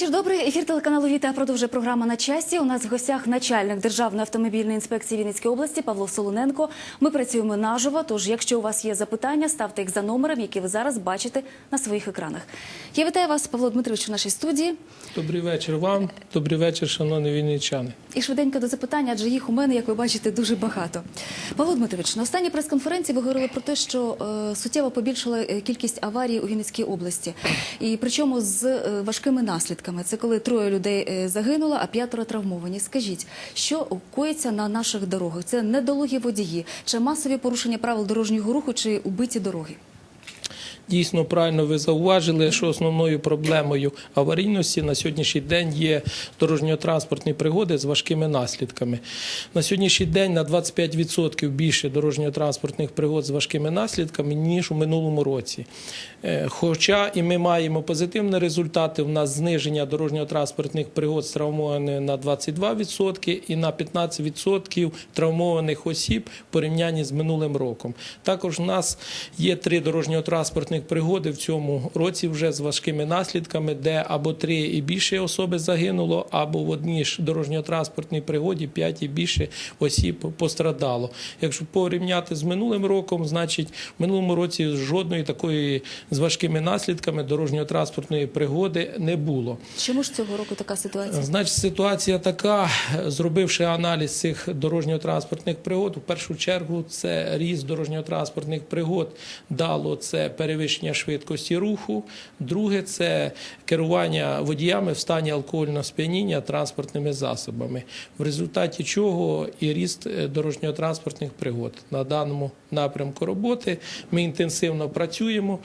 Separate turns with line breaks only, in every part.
Вечір добрий. Ефір телеканалу Віта продовжує програма на часі. У нас в гостях начальник Державної автомобільної інспекції Вінницької області Павло Солоненко. Ми працюємо наживо. Тож, якщо у вас є запитання, ставте їх за номером, який ви зараз бачите на своїх екранах. Я вітаю вас, Павло Дмитрович, у нашій студії.
Добрий вечір вам, добрий вечір, шановні вінничани.
І швиденько до запитання, адже їх у мене, як ви бачите, дуже багато. Павло Дмитрович, на останній прес-конференції ви говорили про те, що е, суттєво побільшила е, кількість аварій у Вінницькій області, і причому з е, важкими наслідками. Це коли троє людей е, загинуло, а п'ятеро травмовані. Скажіть, що коїться на наших дорогах? Це недолугі водії, чи масові порушення правил дорожнього руху, чи убиті дороги?
Дійсно, правильно ви зауважили, що основною проблемою аварійності на сьогоднішній день є дорожньо-транспортні пригоди з важкими наслідками. На сьогоднішній день на 25% більше дорожньо-транспортних пригод з важкими наслідками ніж у минулому році. Е, Хоча і ми маємо позитивні результати, у нас зниження дорожньо-транспортних пригод з травмованими на 22% і на 15% травмованих осіб в порівнянні з минулим роком. Також у нас є три дорожньо-транспортних пригоди в цьому році вже з важкими наслідками, де або три і більше особи загинуло, або в одній ж дорожньо-транспортній пригоді п'ять і більше осіб пострадало. Якщо порівняти з минулим роком, значить в минулому році жодної такої з важкими наслідками дорожньо-транспортної пригоди не було.
Чому ж цього року така ситуація?
Значить, ситуація така, зробивши аналіз цих дорожньо-транспортних пригод, у першу чергу це ріст дорожньо-транспортних пригод дало це перевищення швидкості руху. Друге це керування водіями в стані алкогольного сп'яніння транспортними засобами, в результаті чого і ріст е, дорожньо-транспортних пригод на даному напрямку роботи. Ми інтенсивно працюємо.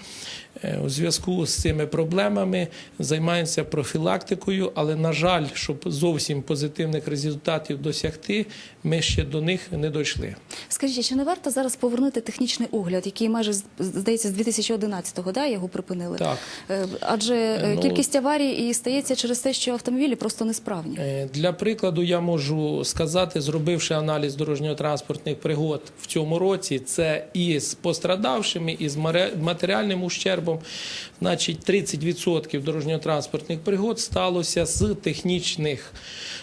Е, У зв'язку з цими проблемами займаємося профілактикою, але на жаль, щоб зовсім позитивних результатів досягти, ми ще до них не дійшли.
Скажіть, чи не варто зараз повернути технічний огляд, який майже здається з 2011-го, да, його припинили?
Так.
Е, Адже е,
Ну,
кількість аварій і стається через те, що автомобілі просто несправні.
Для прикладу я можу сказати, зробивши аналіз дорожньо-транспортних пригод в цьому році, це і з пострадавшими, і з матеріальним ущербом. Значить, 30% дорожньо-транспортних пригод сталося з технічних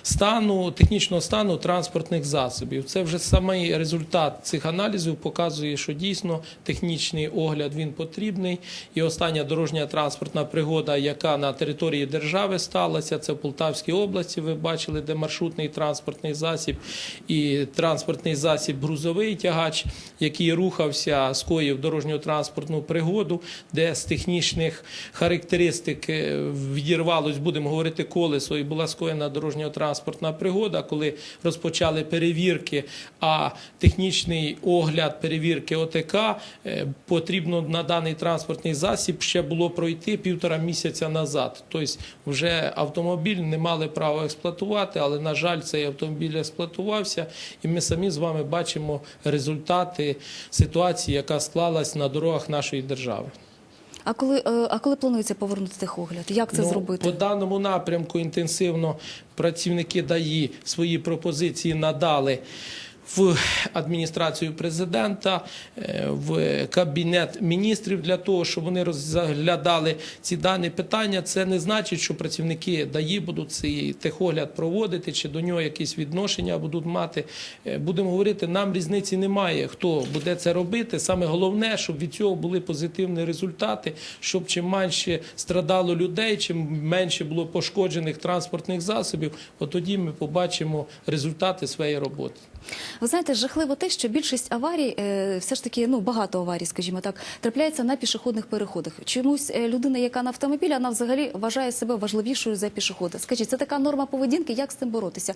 стану, технічного стану транспортних засобів. Це вже самий результат цих аналізів показує, що дійсно технічний огляд він потрібний. І остання дорожня транспортна пригода, яка на території держави сталася, це в Полтавській області. Ви бачили, де маршрутний транспортний засіб і транспортний засіб грузовий тягач, який рухався, скоїв дорожньо-транспортну пригоду, де з технічних характеристик е, відірвалось, будемо говорити, колесо, і була скоєна дорожньо-транспортна пригода, коли розпочали перевірки, а технічний огляд перевірки ОТК е, потрібно на даний транспортний засіб ще було пройти півтора місяця назад. Тобто вже автомобіль не мали права експлуатувати, але на жаль, цей автомобіль експлуатувався, і ми самі з вами бачимо результати ситуації, яка склалась на дорогах нашої держави.
А коли, е, а коли планується повернути техогляд? Як це
Ну,
зробити?
По даному напрямку інтенсивно працівники ДАІ свої пропозиції надали в адміністрацію президента, е, в кабінет міністрів для того, щоб вони розглядали ці дані питання. Це не значить, що працівники ДАІ будуть цей техогляд проводити чи до нього якісь відношення будуть мати. Е, Будемо говорити, нам різниці немає, хто буде це робити. Саме головне, щоб від цього були позитивні результати, щоб чим менше страдало людей, чим менше було пошкоджених транспортних засобів. От тоді ми побачимо результати своєї роботи.
Ви знаєте, жахливо те, що більшість аварій, е, все ж таки, ну багато аварій, скажімо так, трапляється на пішохідних переходах. Чомусь е, людина, яка на автомобілі, вона взагалі вважає себе важливішою за пішохода. Скажіть, це така норма поведінки? Як з цим боротися?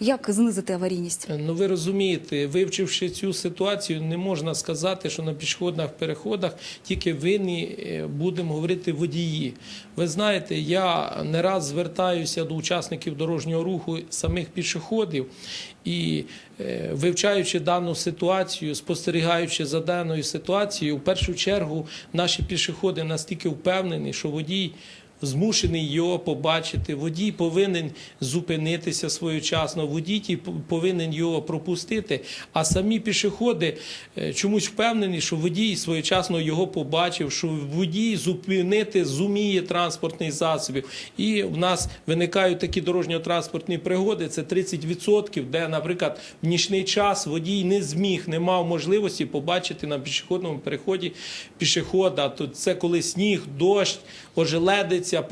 Як знизити аварійність?
Ну ви розумієте, вивчивши цю ситуацію, не можна сказати, що на пішохідних переходах тільки винні е, будемо говорити водії. Ви знаєте, я не раз звертаюся до учасників дорожнього руху самих пішоходів і е, вивчаючи дану ситуацію, спостерігаючи за даною ситуацією, в першу чергу наші пішоходи настільки впевнені, що водій змушений його побачити. Водій повинен зупинитися своєчасно, водій повинен його пропустити. А самі пішоходи е, чомусь впевнені, що водій своєчасно його побачив, що водій зупинити зуміє транспортний засобів. І в нас виникають такі дорожньо-транспортні пригоди. Це 30%, де, наприклад, в нічний час водій не зміг, не мав можливості побачити на пішохідному переході пішохода. То це коли сніг, дощ, ожеледиться,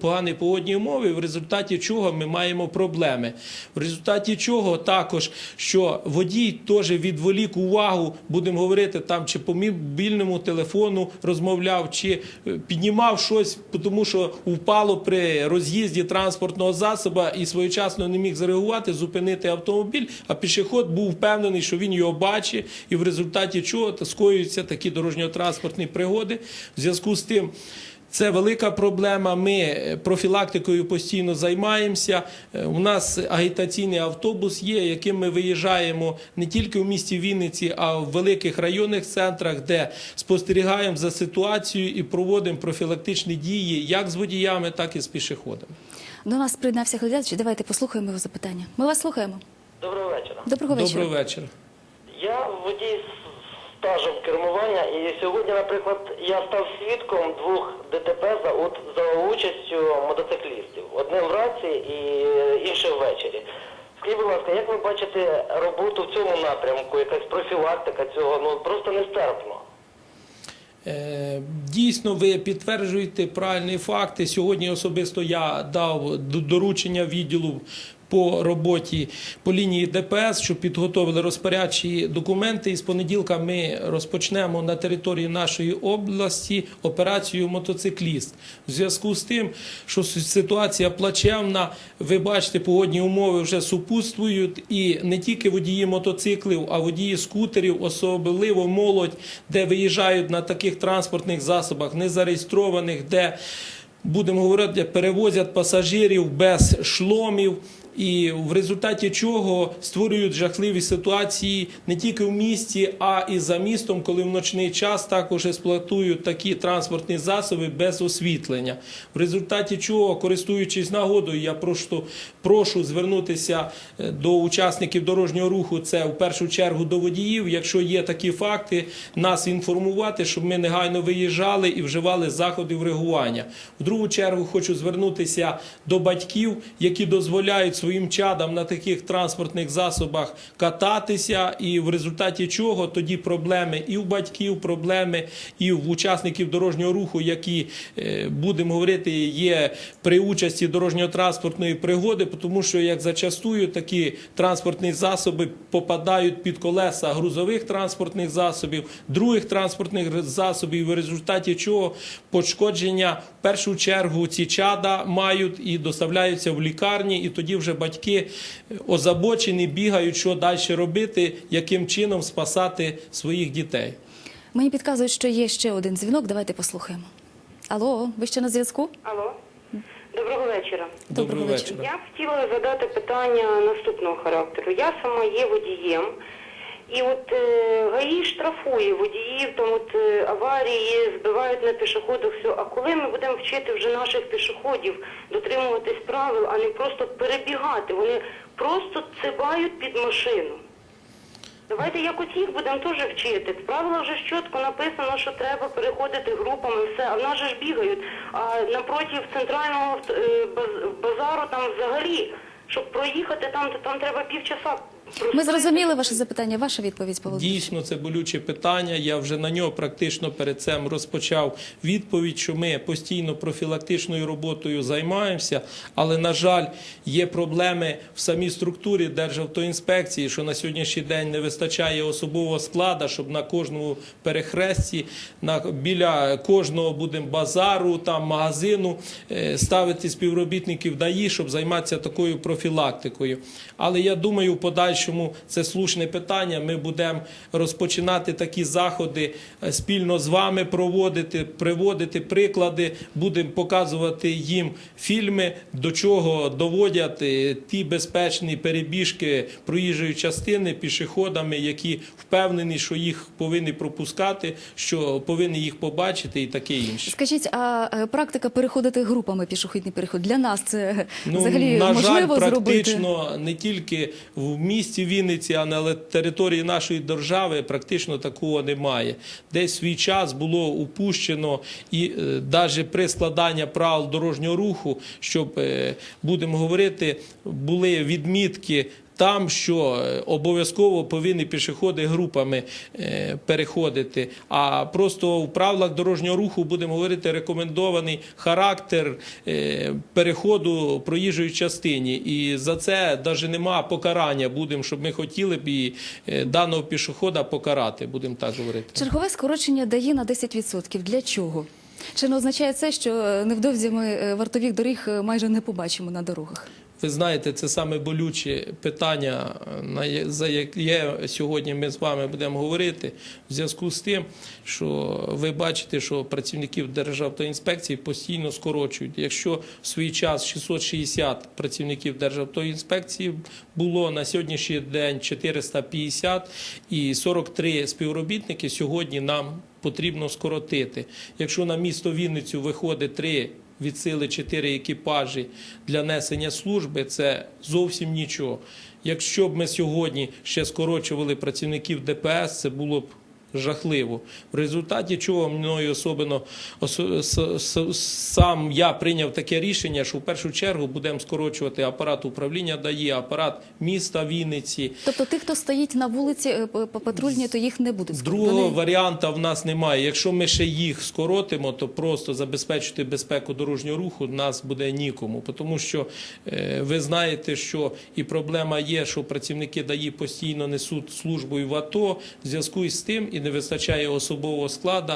погані, погодні умови, в результаті чого ми маємо проблеми. В результаті чого також, що водій теж відволік увагу, будемо говорити там, чи по мобільному телефону розмовляв, чи е, піднімав щось, тому що впало при роз'їзді транспортного засобу і своєчасно не міг зареагувати, зупинити автомобіль, а пішохід був впевнений, що він його бачить, і в результаті чого скоюються такі дорожньо-транспортні пригоди. В зв'язку з тим. Це велика проблема. Ми е, профілактикою постійно займаємося. Е, У нас агітаційний автобус є, яким ми виїжджаємо не тільки в місті Вінниці, а в великих районних центрах, де спостерігаємо за ситуацією і проводимо профілактичні дії як з водіями, так і з пішоходами.
До нас приєднався глядач. Давайте послухаємо його запитання. Ми вас слухаємо.
Доброго вечора.
Доброго вечора.
Доброго вечора.
Я водій з стажем кермування, і сьогодні, наприклад, я став свідком двох ДТП за, от, за участю мотоциклістів. Одним вранці і іншим ввечері. Скажіть, будь ласка, як ви бачите роботу в цьому напрямку, якась профілактика цього, ну просто нестерпно.
Е, Дійсно, ви підтверджуєте правильні факти. Сьогодні особисто я дав доручення відділу по роботі по лінії ДПС, щоб підготовили розпорядчі документи. І з понеділка ми розпочнемо на території нашої області операцію мотоцикліст. В зв'язку з тим, що ситуація плачевна, ви бачите, погодні умови вже супутствують, і не тільки водії мотоциклів, а водії скутерів, особливо молодь, де виїжджають на таких транспортних засобах, незареєстрованих, де будемо говорити, перевозять пасажирів без шломів. І в результаті чого створюють жахливі ситуації не тільки в місті, а і за містом, коли в ночний час також експлуатують такі транспортні засоби без освітлення. В результаті чого, користуючись нагодою, я прошу, прошу звернутися е, до учасників дорожнього руху. Це в першу чергу до водіїв. Якщо є такі факти, нас інформувати, щоб ми негайно виїжджали і вживали заходів реагування. В другу чергу хочу звернутися до батьків, які дозволяють своїм чадам на таких транспортних засобах кататися, і в результаті чого тоді проблеми і в батьків, проблеми і в учасників дорожнього руху, які е, будемо говорити, є при участі дорожньо-транспортної пригоди, тому що як зачастую такі транспортні засоби попадають під колеса грузових транспортних засобів, других транспортних засобів, в результаті чого пошкодження в першу чергу ці чада мають і доставляються в лікарні, і тоді вже батьки е, озабочені, бігають, що далі робити, яким чином спасати своїх дітей.
Мені підказують, що є ще один дзвінок. Давайте послухаємо. Алло, ви ще на зв'язку?
Алло, доброго вечора.
Доброго вечора.
Я б хотіла задати питання наступного характеру. Я сама є водієм, і от е, ГАІ штрафує водіїв, там от е, аварії збивають на пішоходах. Все. А коли ми будемо вчити вже наших пішоходів дотримуватись правил, а не просто перебігати, вони просто цибають під машину. Давайте якось їх будемо теж вчити. В правилах вже чітко написано, що треба переходити групами, все, а в нас же ж бігають. А напротив центрального е, базару там взагалі, щоб проїхати там, то там треба півчаса.
Ми зрозуміли ваше запитання. Ваша відповідь, Павло.
Дійсно, це болюче питання. Я вже на нього практично перед цим розпочав відповідь, що ми постійно профілактичною роботою займаємося, але на жаль, є проблеми в самій структурі Державтоінспекції, що на сьогоднішній день не вистачає особового складу, щоб на кожному перехресті, на біля кожного будемо базару, там магазину е, ставити співробітників ДАІ, щоб займатися такою профілактикою. Але я думаю, в подальшому це слушне питання. Ми будемо розпочинати такі заходи е, спільно з вами проводити, приводити приклади, будемо показувати їм фільми, до чого доводять е, ті безпечні перебіжки проїжджої частини пішоходами, які впевнені, що їх повинні пропускати, що повинні їх побачити і таке інше.
Скажіть, а е, практика переходити групами пішохідний переход для нас це
Ну,
взагалі
на
можливо
жаль,
зробити?
практично не тільки в місті Вінниці, а на території нашої держави практично такого немає. Десь свій час було упущено і навіть при складанні правил дорожнього руху, щоб е, будемо говорити, були відмітки. Там, що е, обов'язково повинні пішоходи групами е, переходити, а просто в правилах дорожнього руху будемо говорити рекомендований характер е, переходу проїжджої частині. І за це навіть нема покарання. Будемо, щоб ми хотіли б і даного пішохода покарати. Будемо так говорити.
Чергове скорочення дає на 10%. Для чого? Чи не означає це, що невдовзі ми вартових доріг майже не побачимо на дорогах?
Ви знаєте, це саме болюче питання, за яке сьогодні ми з вами будемо говорити, в зв'язку з тим, що ви бачите, що працівників Державтоінспекції постійно скорочують. Якщо в свій час 660 працівників Державтоінспекції було на сьогоднішній день 450 і 43 співробітники сьогодні нам потрібно скоротити. Якщо на місто Вінницю виходить 3 від сили 4 екіпажі для несення служби, це зовсім нічого. Якщо б ми сьогодні ще скорочували працівників ДПС, це було б жахливо. В результаті чого мною особливо сам я прийняв таке рішення, що в першу чергу будемо скорочувати апарат управління ДАІ, апарат міста Вінниці.
Тобто тих, хто стоїть на вулиці е, патрульній, то їх не буде.
Другого
Вони-
варіанта в нас немає. Якщо ми ще їх скоротимо, то просто забезпечити безпеку дорожнього руху нас буде нікому. Тому що е, ви знаєте, що і проблема є, що працівники ДАІ постійно несуть службу в АТО. В зв'язку із тим і не вистачає особового складу.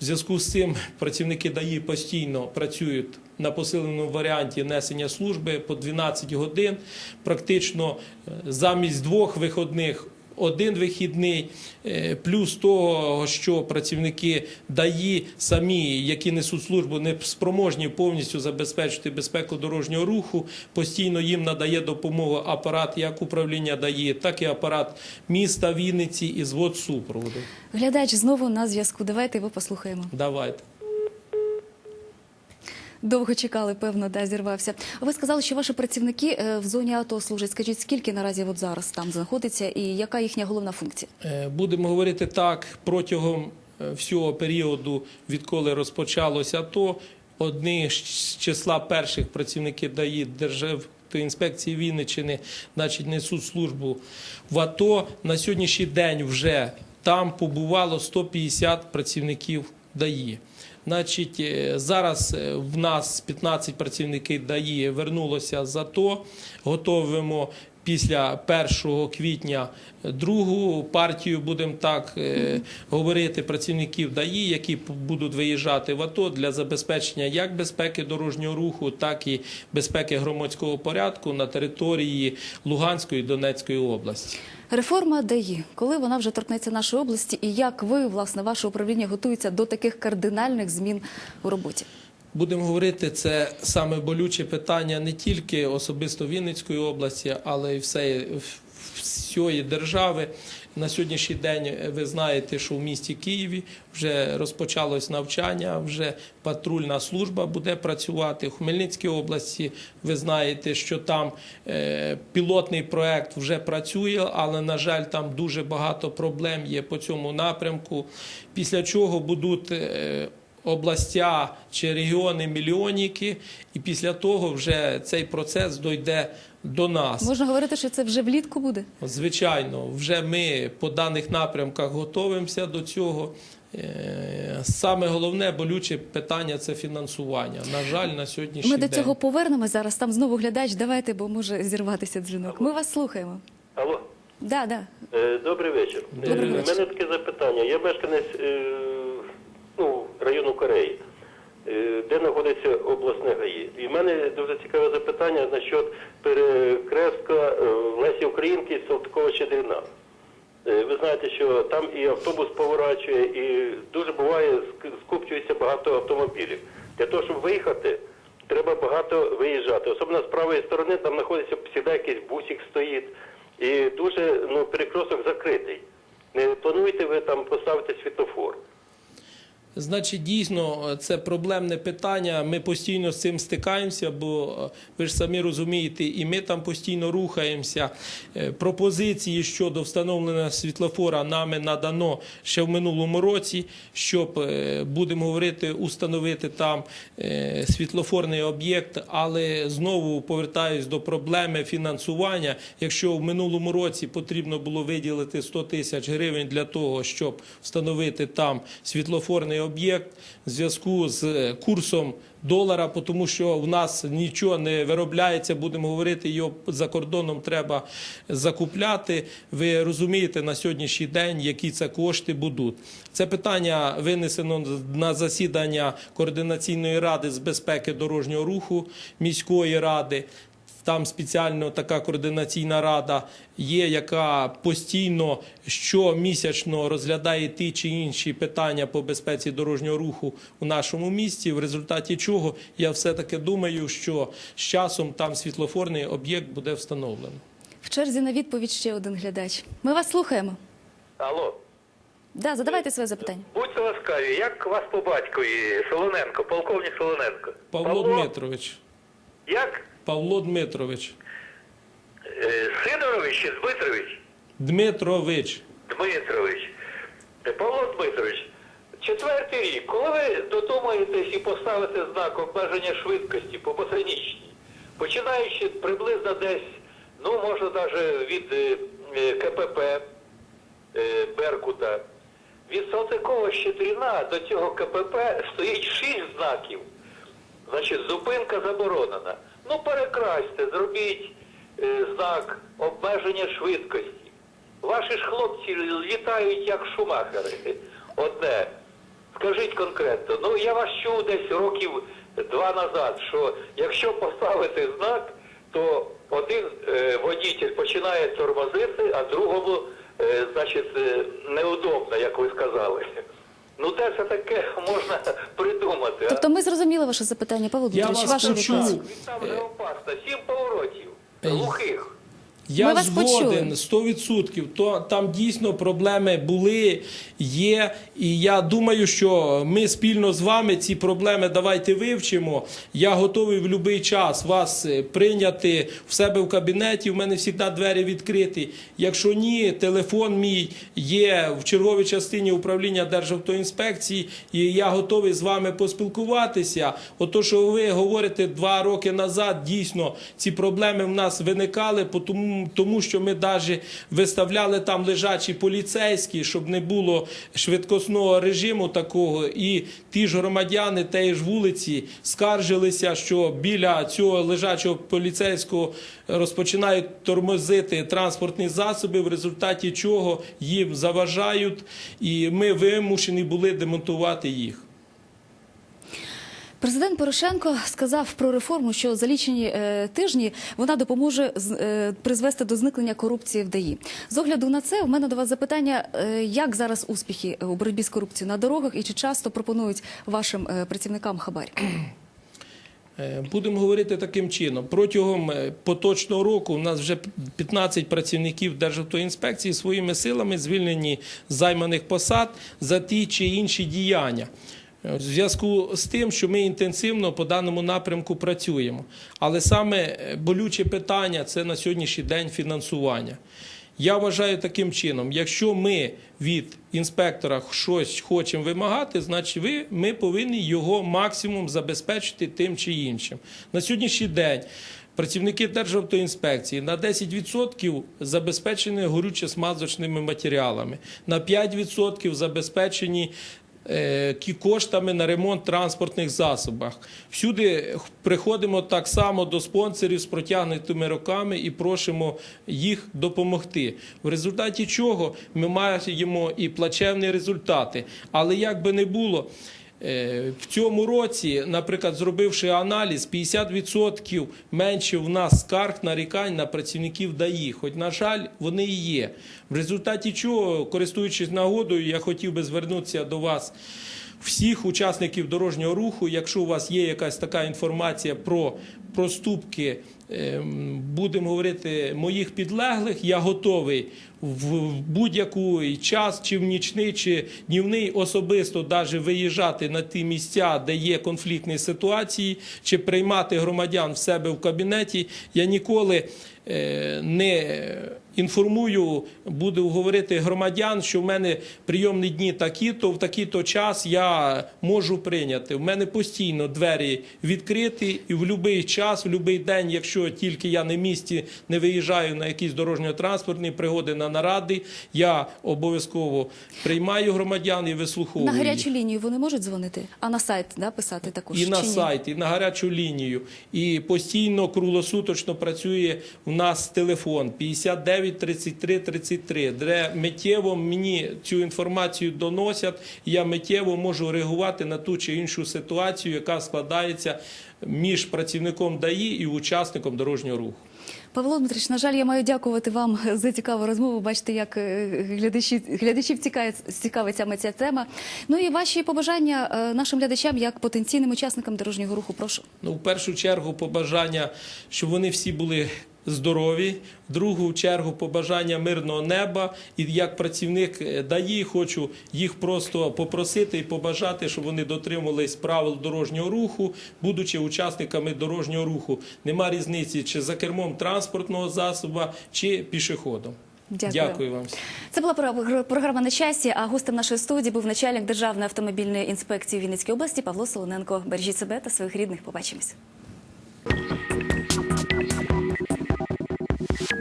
В зв'язку з цим працівники ДАІ постійно працюють на посиленому варіанті несення служби по 12 годин. Практично е, замість двох виходних один вихідний, е, плюс того, що працівники ДАІ самі, які несуть службу, не спроможні повністю забезпечити безпеку дорожнього руху. Постійно їм надає допомогу апарат як управління ДАІ, так і апарат міста Вінниці і звод супроводу.
Глядач знову на зв'язку. Давайте його послухаємо.
Давайте.
Довго чекали, певно, да, зірвався. Ви сказали, що ваші працівники е, в зоні АТО служать. Скажіть, скільки наразі от зараз там знаходиться і яка їхня головна функція?
Е, Будемо говорити так, протягом е, всього періоду, відколи розпочалося АТО, одні з числа перших працівників ДАІ Державтоінспекції Вінниччини значить, несуть службу в АТО. На сьогоднішній день вже там побувало 150 працівників ДАІ. Значить, е, зараз е, в нас 15 працівників ДАІ вернулося з АТО. Готовимо після 1 квітня другу партію, будемо так е, говорити, працівників ДАІ, які будуть виїжджати в АТО для забезпечення як безпеки дорожнього руху, так і безпеки громадського порядку на території Луганської і Донецької області.
Реформа ДАІ, коли вона вже торкнеться нашої області, і як ви, власне, ваше управління готується до таких кардинальних змін у роботі?
Будемо говорити, це саме болюче питання не тільки особисто Вінницької області, але й всієї, всієї держави. На сьогоднішній день е, ви знаєте, що в місті Києві вже розпочалось навчання, вже патрульна служба буде працювати. В Хмельницькій області ви знаєте, що там е, пілотний проект вже працює, але, на жаль, там дуже багато проблем є по цьому напрямку. Після чого будуть. е, областя чи регіони мільйонники, і після того вже цей процес дойде до нас.
Можна говорити, що це вже влітку буде?
Звичайно, вже ми по даних напрямках готуємося до цього. Е, Саме головне болюче питання це фінансування. На жаль, на сьогоднішній
Ми до цього повернемось зараз. Там знову глядач. Давайте, бо може зірватися дзвінок. Ми вас слухаємо.
Алло,
Да, да.
Е, добрий вечір.
Добрий
Е, У мене таке запитання. Я мешканець ну, району Кореї, де знаходиться обласне ГАІ. І в мене дуже цікаве запитання насчет перекрестка е, Лесі Українки. Мар'їнки, Салтикова, Щедрина. Е, Ви знаєте, що там і автобус поворачує, і дуже буває скупчується багато автомобілів. Для того, щоб виїхати, треба багато виїжджати. Особливо з правої сторони там знаходиться завжди якийсь бусик стоїть, і дуже ну, перекресток закритий. Не плануєте ви там поставити світлофор?
Значить, дійсно, це проблемне питання. Ми постійно з цим стикаємося, бо е, ви ж самі розумієте, і ми там постійно рухаємося. Е, Пропозиції щодо встановлення світлофора нами надано ще в минулому році, щоб е, будемо говорити, установити там світлофорний об'єкт, але знову повертаюсь до проблеми фінансування. Якщо в минулому році потрібно було виділити 100 тисяч гривень для того, щоб встановити там світлофорний об'єкт в зв'язку з е, курсом долара, тому що в нас нічого не виробляється, будемо говорити, його за кордоном треба закупляти. Ви розумієте на сьогоднішній день, які це кошти будуть. Це питання винесено на засідання координаційної ради з безпеки дорожнього руху міської ради. Там спеціально така координаційна рада є, яка постійно щомісячно розглядає ті чи інші питання по безпеці дорожнього руху у нашому місті. В результаті чого я все-таки думаю, що з часом там світлофорний об'єкт буде встановлено.
В черзі на відповідь ще один глядач. Ми вас слухаємо.
Алло.
Да, задавайте своє запитання.
Будьте ласкаві, як вас по батькові Солоненко, полковник Солоненко?
Павло Дмитрович. Павло Дмитрович.
Е, Сидорович чи Дмитрович?
Дмитрович.
Дмитрович. Е, Павло Дмитрович, четвертий рік, коли ви додумаєтесь і поставите знак обмеження швидкості по ботанічній, починаючи приблизно десь, ну, може навіть від е, КПП Беркута, від Салтикова Щедріна до цього КПП стоїть шість знаків. Значить, зупинка заборонена. Ну, перекрасьте, зробіть е, знак обмеження швидкості. Ваші ж хлопці літають як шумахери. Одне. Скажіть конкретно, ну я вас чув десь років два назад, що якщо поставити знак, то один е, водитель починає тормозити, а другому, е, значить, е, неудобно, як ви сказали. Ну де це таке можна придумати?
Тобто ми зрозуміли ваше запитання, Павло
Я
Дмитрович,
вас
ваша
почув.
відповідь.
Там вже опасно, сім поворотів, глухих.
Я
Ми вас
згоден
почули.
100%. То там дійсно проблеми були, є. І я думаю, що ми спільно з вами ці проблеми давайте вивчимо. Я готовий в будь-який час вас е, прийняти в себе в кабінеті. У мене завжди двері відкриті. Якщо ні, телефон мій є в черговій частині управління Державтоінспекції, і я готовий з вами поспілкуватися. Ото, що ви говорите два роки назад, дійсно ці проблеми в нас виникали, тому, тому що ми навіть виставляли там лежачі поліцейські, щоб не було швидкісного режиму такого. І ті ж громадяни тієї ж вулиці скаржилися, що біля цього лежачого поліцейського розпочинають тормозити транспортні засоби, в результаті чого їм заважають, і ми вимушені були демонтувати їх.
Президент Порошенко сказав про реформу, що за лічені е, тижні вона допоможе з- е, призвести до зникнення корупції в ДАІ. З огляду на це, в мене до вас запитання: е, як зараз успіхи у боротьбі з корупцією на дорогах і чи часто пропонують вашим е, працівникам хабарі?
Е, Будемо говорити таким чином. Протягом е, поточного року у нас вже 15 працівників Державтоінспекції своїми силами звільнені з займаних посад за ті чи інші діяння. Е, В зв'язку з тим, що ми інтенсивно по даному напрямку працюємо. Але саме е, болюче питання це на сьогоднішній день фінансування. Я вважаю таким чином, якщо ми від інспектора щось хочемо вимагати, значить ви, ми повинні його максимум забезпечити тим чи іншим. На сьогоднішній день працівники Державтоінспекції на 10% забезпечені горюче-смазочними матеріалами, на 5% забезпечені коштами на ремонт транспортних засобах. Всюди приходимо так само до спонсорів з протягнутими руками і просимо їх допомогти. В результаті чого ми маємо і плачевні результати. Але як би не було. Е, В цьому році, наприклад, зробивши аналіз, 50% менше в нас скарг нарікань на працівників ДАІ. Хоч, на жаль, вони і є. В результаті чого, користуючись нагодою, я хотів би звернутися до вас. Всіх учасників дорожнього руху, якщо у вас є якась така інформація про проступки, ем, будемо говорити, моїх підлеглих, я готовий в будь-який час, чи в нічний, чи днівний, особисто навіть виїжджати на ті місця, де є конфліктні ситуації, чи приймати громадян в себе в кабінеті. Я ніколи е, не інформую, буду говорити громадян, що в мене прийомні дні такі-то, в такий-то час я можу прийняти. В мене постійно двері відкриті, і в будь-який час, в будь-який день, якщо тільки я не в місті, не виїжджаю на якісь дорожньо-транспортні пригоди на наради, я обов'язково приймаю громадян і вислуховую.
На гарячу лінію вони можуть дзвонити, а на сайт да, писати також
І на
ні?
сайт, і на гарячу лінію. І постійно круглосуточно працює у нас телефон 59 33 33, де миттєво мені цю інформацію доносять, і я миттєво можу реагувати на ту чи іншу ситуацію, яка складається між працівником ДАІ і учасником дорожнього руху.
Павло Дмитрич, на жаль, я маю дякувати вам за цікаву розмову. Бачите, як е, глядачі, глядачів цікавить, цікавить саме ця тема. Ну і ваші побажання е, нашим глядачам як потенційним учасникам дорожнього руху. Прошу.
Ну, в першу чергу, побажання, щоб вони всі були здорові. В другу чергу, побажання мирного неба. І як працівник е, ДАІ, хочу їх просто попросити і побажати, щоб вони дотримувались правил дорожнього руху, будучи учасниками дорожнього руху. Нема різниці, чи за кермом транспортного засобу, чи пішоходом.
Дякую.
Дякую вам.
Це була про- програма на часі. А гостем нашої студії був начальник державної автомобільної інспекції Вінницької області Павло Солоненко. Бережіть себе та своїх рідних. Побачимось.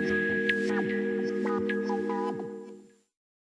Thank you.